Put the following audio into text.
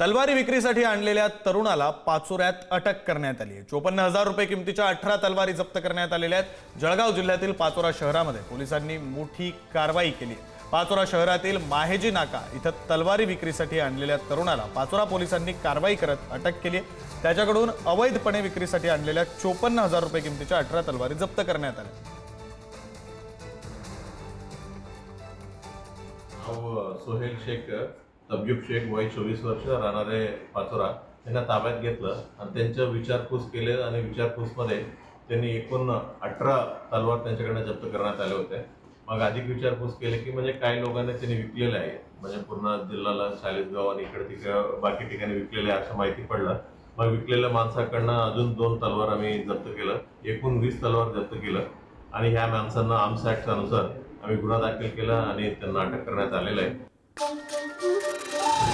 तलवारी विक्रीसाठी आणलेल्या तरुणाला पाचोऱ्यात अटक करण्यात आली आहे. चोपन्न हजार रुपये किमतीच्या अठरा तलवारी जप्त करण्यात आलेल्या आहेत. जळगाव जिल्ह्यातील पाचोरा शहरामध्ये पोलिसांनी मोठी कारवाई केली आहे. पाचोरा शहरातील माहेजी नाका इथं तलवारी विक्रीसाठी आणलेल्या तरुणाला पाचोरा पोलिसांनी कारवाई करत अटक केली आहे. त्याच्याकडून अवैधपणे विक्रीसाठी आणलेल्या चोपन्न हजार रुपये किमतीच्या अठरा तलवारी जप्त करण्यात आल्या. सोहेल शेख तब्युब शेख वय चोवीस वर्ष राहणारे पाचोरा यांना ताब्यात घेतलं आणि त्यांचं विचारपूस केले आणि विचारपूसमध्ये त्यांनी एकूण अठरा तलवार त्यांच्याकडनं जप्त करण्यात आले होते. मग अधिक विचारपूस केले की म्हणजे काही लोकांनी त्यांनी विकलेले आहे. म्हणजे पूर्ण जिल्ह्याला चाळीसगाव आणि इकडे तिकडे बाकी ठिकाणी विकलेले आहे असं माहिती पडलं. मग विकलेल्या माणसाकडनं अजून दोन तलवार आम्ही जप्त केलं. एकूण वीस तलवार जप्त केलं. आणि ह्या माणसांना आर्म्स ॲक्टनुसार आम्ही गुन्हा दाखल केला आणि त्यांना अटक करण्यात आलेलं आहे. Bom, bom, bom, bom.